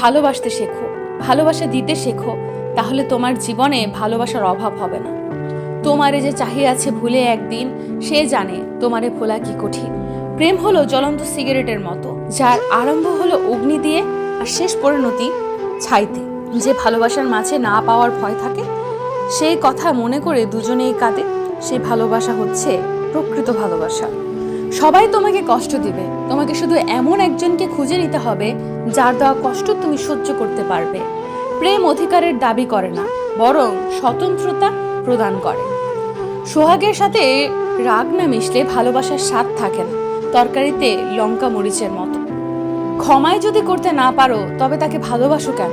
ভালোবাসতে শেখো, ভালোবাসা দিতে শেখো, তাহলে তোমার জীবনে ভালোবাসার অভাব হবে না। তোমারে যে চাহিয়ে আছে ভুলে একদিন, সে জানে তোমারে ভোলা কি কঠিন। প্রেম হলো জ্বলন্ত সিগারেটের মতো, যার আরম্ভ হলো অগ্নি দিয়ে আর শেষ পরিণতি ছাইতে। যে ভালোবাসার মাঝে না পাওয়ার ভয় থাকে, সেই কথা মনে করে দুজনেই কাঁদে, সেই ভালোবাসা হচ্ছে প্রকৃত ভালোবাসা। সবাই তোমাকে কষ্ট দিবে। তোমাকে শুধু এমন একজনকে খুঁজে নিতে হবে, যার দেওয়া কষ্ট তুমি সহ্য করতে পারবে। প্রেম অধিকারের দাবি করে না, বরং স্বতন্ত্রতা প্রদান করে। সোহাগের সাথে রাগ না মিশলে ভালোবাসার স্বাদ থাকে না, তরকারিতে লঙ্কা মরিচের মতো। ক্ষমায় যদি করতে না পারো, তবে তাকে ভালোবাসো কেন?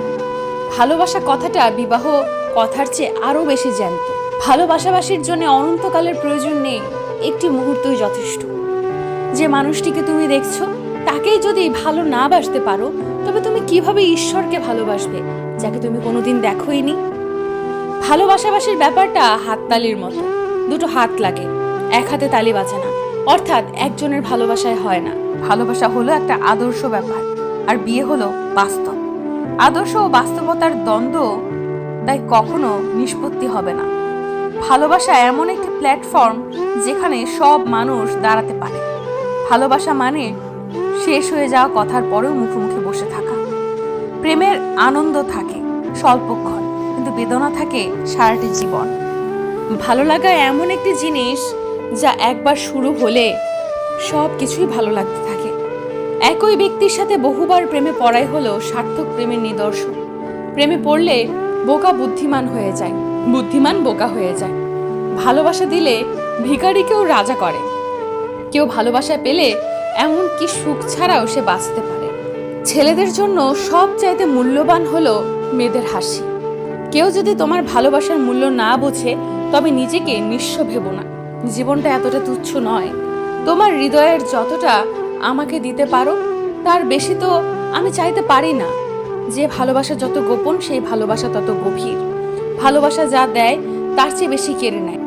ভালোবাসা কথাটা বিবাহ কথার চেয়ে আরও বেশি জ্যান্ত। ভালোবাসাবাসীর জন্য অনন্তকালের প্রয়োজন নেই, একটি মুহূর্তই যথেষ্ট। যে মানুষটিকে তুমি দেখছ, তাকেই যদি ভালো না বাসতে পারো, তবে তুমি কীভাবে ঈশ্বরকে ভালোবাসবে, যাকে তুমি কোনোদিন দেখোইনি ভালোবাসাবাসির ব্যাপারটা হাততালির মতো। দুটো হাত লাগে, এক হাতে তালি বাজে না। অর্থাৎ একজনের ভালোবাসায় হয় না। ভালোবাসা হলো একটা আদর্শ ব্যাপার, আর বিয়ে হলো বাস্তব। আদর্শ ও বাস্তবতার দ্বন্দ্ব তাই কখনো নিষ্পত্তি হবে না। ভালোবাসা এমন একটি প্ল্যাটফর্ম যেখানে সব মানুষ দাঁড়াতে পারে। ভালোবাসা মানে শেষ হয়ে যাওয়া কথার পরেও মুখোমুখি বসে থাকা। প্রেমের আনন্দ থাকে, স্বল্পক্ষণ, কিন্তু বেদনা থাকে সারাটি জীবন। ভালো লাগা এমন একটি জিনিস যা একবার শুরু হলে সব কিছুই ভালো লাগতে থাকে। একই ব্যক্তির সাথে বহুবার প্রেমে পড়াই হলো সার্থক প্রেমের নিদর্শন। প্রেমে পড়লে বোকা বুদ্ধিমান হয়ে যায়, বুদ্ধিমান বোকা হয়ে যায়। ভালোবাসা দিলে ভিখারিকেও রাজা করে। কেউ ভালোবাসা পেলে এমন কি সুখ ছাড়াও সে বাঁচতে পারে। ছেলেদের জন্য সব চাইতে মূল্যবান হলো মেয়েদের হাসি। কেউ যদি তোমার ভালোবাসার মূল্য না বোঝে, তবে নিজেকে নিঃস্ব ভেবো না। জীবনটা এতটা তুচ্ছ নয়। তোমার হৃদয়ের যতটা আমাকে দিতে পারো, তার বেশি তো আমি চাইতে পারি না। যে ভালোবাসা যত গোপন, সেই ভালোবাসা তত গভীর। ভালোবাসা যা দেয়, তার চেয়ে বেশি কেড়ে নেয়।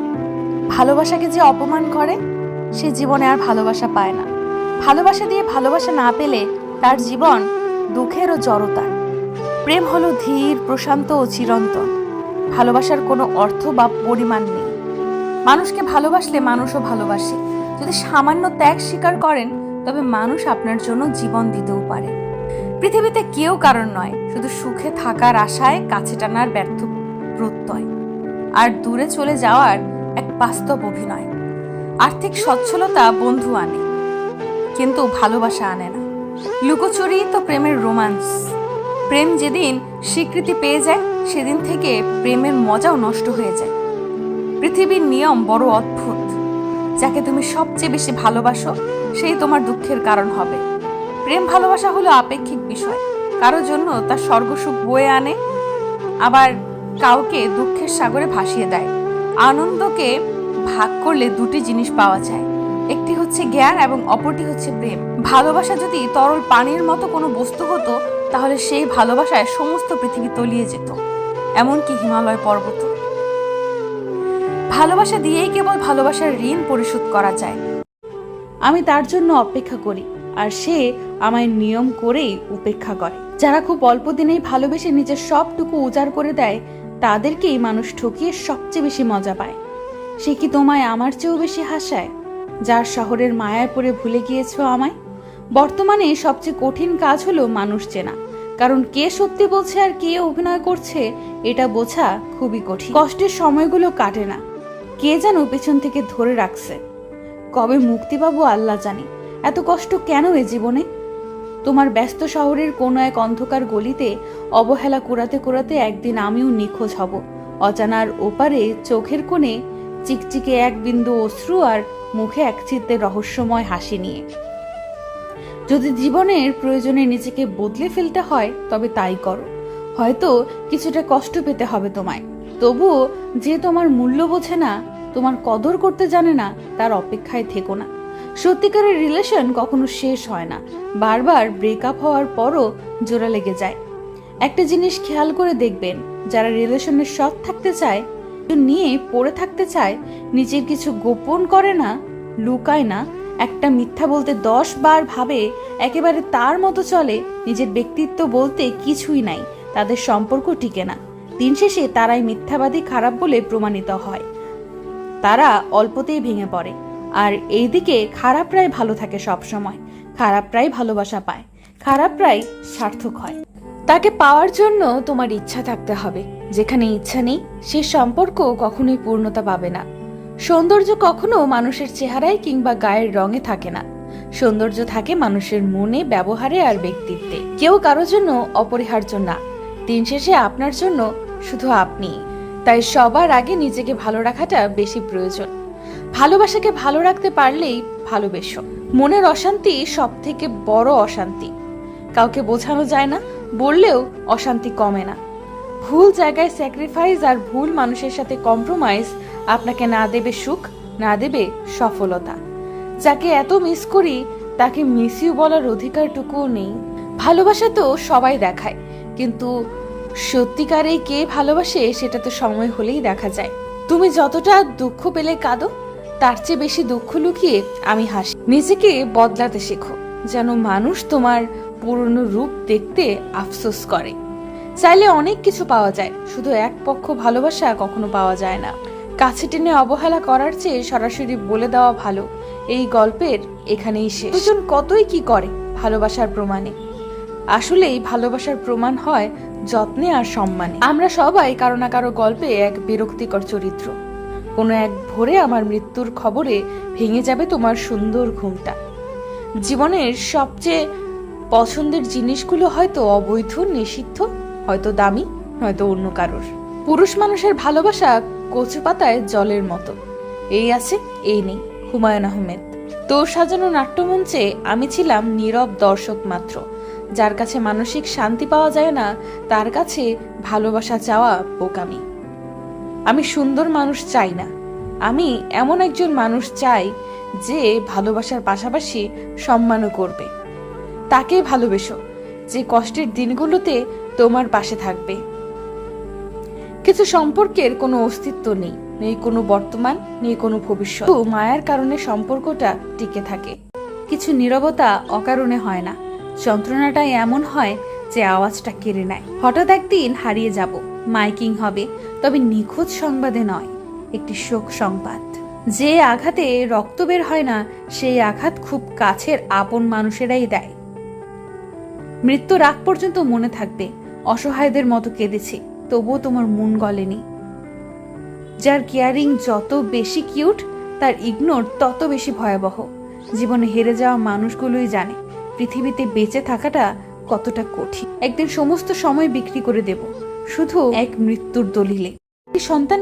ভালোবাসাকে যে অপমান করে সে জীবনে আর ভালোবাসা পায় না। ভালোবাসা দিয়ে ভালোবাসা না পেলে তার জীবন দুঃখের ও জড়তার প্রেম হলো ধীর, প্রশান্ত ও চিরন্তন। ভালোবাসার কোনো অর্থ বা পরিমাণ নেই। মানুষকে ভালোবাসলে মানুষও ভালোবাসে। যদি সামান্য ত্যাগ স্বীকার করেন, তবে মানুষ আপনার জন্য জীবন দিতেও পারে। পৃথিবীতে কেউ কারণ নয়, শুধু সুখে থাকার আশায় কাছে টানার ব্যর্থ প্রত্যয়। আর দূরে চলে যাওয়ার এক বাস্তব অভিনয়। আর্থিক সচ্ছলতা বন্ধু আনে, কিন্তু ভালোবাসা আনে না। লুকোচুরি তো প্রেমের রোমান্স। প্রেম যেদিন স্বীকৃতি পেয়ে যায়, সেদিন থেকে প্রেমের মজাও নষ্ট হয়ে যায়। পৃথিবীর নিয়ম বড় অদ্ভুত। যাকে তুমি সবচেয়ে বেশি ভালোবাসো, সেই তোমার দুঃখের কারণ হবে। প্রেম ভালোবাসা হলো আপেক্ষিক বিষয়। কারোর জন্য তার স্বর্গসুখ বয়ে আনে, আবার কাউকে দুঃখের সাগরে ভাসিয়ে দেয়। আনন্দকে ভাগ করলে দুটি জিনিস পাওয়া যায়। একটি হচ্ছে জ্ঞান এবং অপরটি হচ্ছে প্রেম। ভালোবাসা যদি তরল পানির মতো কোনো বস্তু হতো, তাহলে সেই ভালোবাসায় সমস্ত পৃথিবী তলিয়ে যেত। এমনকি হিমালয় পর্বত। ভালোবাসা দিয়েই কেবল ভালোবাসার ঋণ পরিশোধ করা যায়। আমি তার জন্য অপেক্ষা করি, আর সে আমায় নিয়ম করেই উপেক্ষা করে। যারা খুব অল্প দিনেই ভালোবেসে নিজের সবটুকু উজাড় করে দেয়, তাদেরকেই মানুষ ঠকিয়ে সবচেয়ে বেশি মজা পায়। সে কি তোমায় আমার চেয়েও বেশি হাসায়? যার শহরের মায়ায় পড়ে ভুলে গিয়েছ আমায়? বর্তমানে সবচেয়ে কঠিন কাজ হলো মানুষ চেনা। কারণ কে সত্যি বলছে আর কে অভিনয় করছে, এটা বোঝা খুবই কঠিন। কষ্টের সময়গুলো কাটে না। কে যেন পেছন থেকে ধরে রাখছে। কবে মুক্তি পাবো আল্লাহ জানি। এত কষ্ট কেন এ জীবনে? তোমার ব্যস্ত শহরের কোনো এক অন্ধকার গলিতে অবহেলা কুড়াতে কুড়াতে একদিন আমিও নিখোঁজ হব। অজানার ওপারে চোখের কোণে চিকচিকে এক বিন্দু অশ্রু আর মুখে এক চিত্তে রহস্যময় হাসি নিয়ে। যদি জীবনের প্রয়োজনে নিজেকে বদলে ফেলতে হয়, তবে তাই করো। হয়তো কিছুটা কষ্ট পেতে হবে তোমায়। তবুও যে তোমার মূল্য বোঝে না, তোমার কদর করতে জানে না, তার অপেক্ষায় থেকো না। সত্যিকারের রিলেশন কখনো শেষ হয় না। বারবার ব্রেকআপ হওয়ার পরও জোড়া লেগে যায়। একটা জিনিস খেয়াল করে দেখবেন, যারা রিলেশনে সৎ থাকতে চায় নিয়ে পড়ে থাকতে চায়, নিজের কিছু গোপন করে না, লুকায় না, একটা মিথ্যা বলতে দশ বার ভাবে, একেবারে তার মতো চলে, নিজের ব্যক্তিত্ব বলতে কিছুই নাই, তাদের সম্পর্ক টিকে না। দিন শেষে তারাই মিথ্যাবাদী খারাপ বলে প্রমাণিত হয়। তারা অল্পতেই ভেঙে পড়ে। আর এইদিকে খারাপরাই ভালো থাকে সব সময় খারাপরাই ভালোবাসা পায়। খারাপ খারাপরাই সার্থক হয়। তাকে পাওয়ার জন্য তোমার ইচ্ছা থাকতে হবে। যেখানে ইচ্ছা নেই, সে সম্পর্ক কখনোই পূর্ণতা পাবে না। সৌন্দর্য কখনো মানুষের চেহারায় কিংবা গায়ের রঙে থাকে না। সৌন্দর্য থাকে মানুষের মনে, ব্যবহারে আর ব্যক্তিত্বে। কেউ কারোর জন্য অপরিহার্য না। দিন শেষে আপনার জন্য শুধু আপনি। তাই সবার আগে নিজেকে ভালো রাখাটা বেশি প্রয়োজন। ভালোবাসাকে ভালো রাখতে পারলেই ভালোবেসো। মনের অশান্তি সব থেকে বড় অশান্তি। কাউকে বোঝানো যায় না, বললেও অশান্তি কমে না। ভুল জায়গায় স্যাক্রিফাইস আর ভুল মানুষের সাথে কম্প্রোমাইজ আপনাকে না দেবে সুখ, না দেবে সফলতা। যাকে এত মিস করি, তাকে মিস ইউ বলার অধিকারটুকুও নেই। ভালোবাসা তো সবাই দেখায়, কিন্তু সত্যিকারে কে ভালোবাসে সেটা তো সময় হলেই দেখা যায়। তুমি যতটা দুঃখ পেলে কাঁদো, তার চেয়ে বেশি দুঃখ লুকিয়ে আমি হাসি। নিজেকে বদলাতে শেখো, যেন মানুষ তোমার পুরনো রূপ দেখতে আফসোস করে। চাইলে অনেক কিছু পাওয়া যায়, শুধু এক পক্ষ ভালোবাসা কখনো পাওয়া যায় না। কাছে টেনে অবহেলা করার চেয়ে সরাসরি বলে দেওয়া ভালো। এই গল্পের এখানেই শেষ। দুজন কতই কি করে ভালোবাসার প্রমাণে? আসলেই ভালোবাসার প্রমাণ হয় যত্নে আর সম্মানে। আমরা সবাই কারও না কারও গল্পে এক বিরক্তিকর চরিত্র। কোনো এক ভোরে আমার মৃত্যুর খবরে ভেঙে যাবে তোমার সুন্দর ঘুমটা। জীবনের সবচেয়ে পছন্দের জিনিসগুলো হয়তো অবৈধ, নিষিদ্ধ হয়তো দামি হয়তো অন্য কারোর। পুরুষ মানুষের ভালোবাসা কচু পাতায় জলের মতো। এই আছে, এই নেই, হুমায়ুন আহমেদ। তোর সাজানো নাট্যমঞ্চে আমি ছিলাম নীরব দর্শক মাত্র। যার কাছে মানসিক শান্তি পাওয়া যায় না, তার কাছে ভালোবাসা চাওয়া বোকামি। আমি সুন্দর মানুষ চাই না। আমি এমন একজন মানুষ চাই যে ভালোবাসার পাশাপাশি সম্মানও করবে। তাকে ভালোবেসো। যে কষ্টের দিনগুলোতে তোমার পাশে থাকবে। কিছু সম্পর্কের কোনো অস্তিত্ব নেই নেই কোনো বর্তমান, নেই কোনো ভবিষ্যৎ। মায়ার কারণে সম্পর্কটা টিকে থাকে। কিছু নীরবতা অকারণে হয় না। যন্ত্রণাটাই এমন হয় যে আওয়াজটা কেড়ে নেয়। হঠাৎ একদিন হারিয়ে যাব, মাইকিং হবে, তবে নিখোঁজ সংবাদে নয়, একটি শোক সংবাদ। যে আঘাতে রক্ত বের হয় না, সেই আঘাত খুব কাছের আপন মানুষেরাই দেয়। মৃত্যুর আগ পর্যন্ত মনে থাকবে অসহায়দের মতো কেঁদেছি, তবুও তোমার মন গলেনি। যার কেয়ারিং যত বেশি কিউট তার ইগনোর তত বেশি ভয়াবহ। জীবনে হেরে যাওয়া মানুষগুলোই জানে, পৃথিবীতে বেঁচে থাকাটা কতটা কঠিন। একদিন সমস্ত সময় বিক্রি করে দেব, শুধু এক মৃত্যুর দলিলে। সন্তান